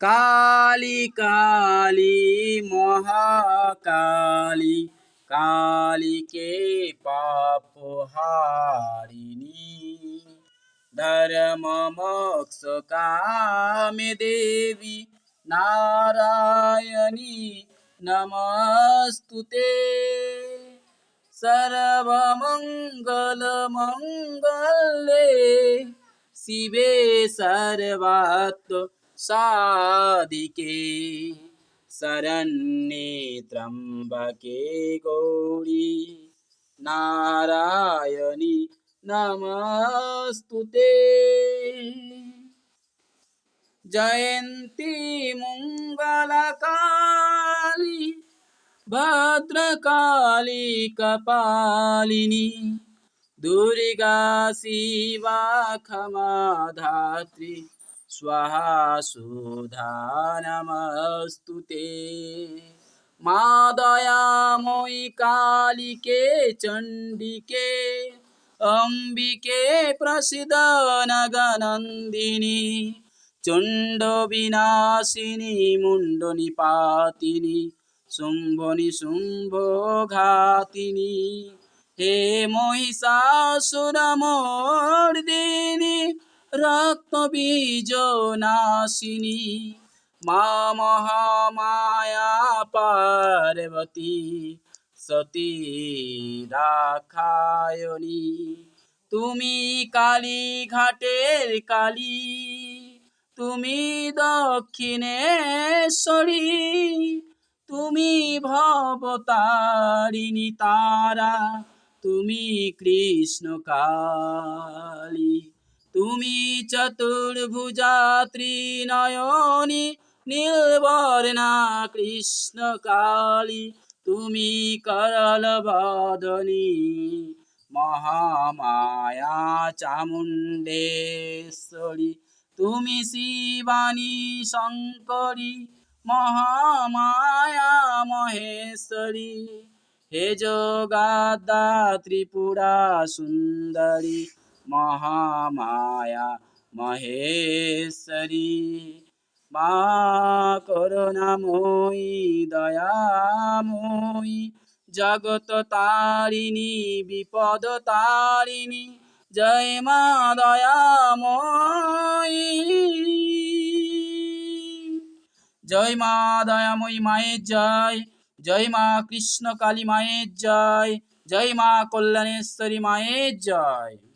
কালী কালী, মহাকালী, কালীকে পাপ হারিণী ধর্ম, মোক্ষ, কামে, দেবী নারায়ণী, নমস্তুতে। সর্বমঙ্গল, মঙ্গলে শিবে সর্বাত্ম सादिके शरण्ये त्र्यम्बके गौरी। नारायणी नमस्तुते जयन्ती मङ्गलकाली भद्रकाली कपालिनी दुर्गा शिवा क्षमाधात्री ধাত্রী স্বাহা সুধা নমস্তুতে মা দয়াময়ী কালিকে চণ্ডিকে অম্বিকে প্রসিদ নগনন্দিনী চণ্ড বিনাশিনী মুণ্ড নিপাতিনী শুম্ভনি শুম্ভ ঘাতিনী হে মহিষাসুর মর্দিনী রক্ত বীজ নাশিনী মা মহামায়া পার্বতী, সতী রাখায়নী তুমি কালী ঘাটের কালী, তুমি দক্ষিণেশ্বরী, তুমি ভবতারিণী তারা, তুমি কৃষ্ণ কালী তুমি চতুর্ভুজা ত্রিনয়নী নীলবর্ণা কৃষ্ণ কালী তুমি করল বদনী, মহামায়া চামুণ্ডেশ্বরী। তুমি শিবানী শঙ্করী, মহামায়া মহেশ্বরী। হে যোগাদা ত্রিপুরা সুন্দরী মহামায়া মহেশ্বরী। মা করুণাময়ী দয়াময়ী জগত তারিণী, বিপদ তারিণী, জয় মা দয়াময়ী জয় মা দয়াময়ী মায়ের জয় জয় মা কৃষ্ণ কালী মায়ের জয় জয় মা কল্যাণেশ্বরী মায়ের জয়।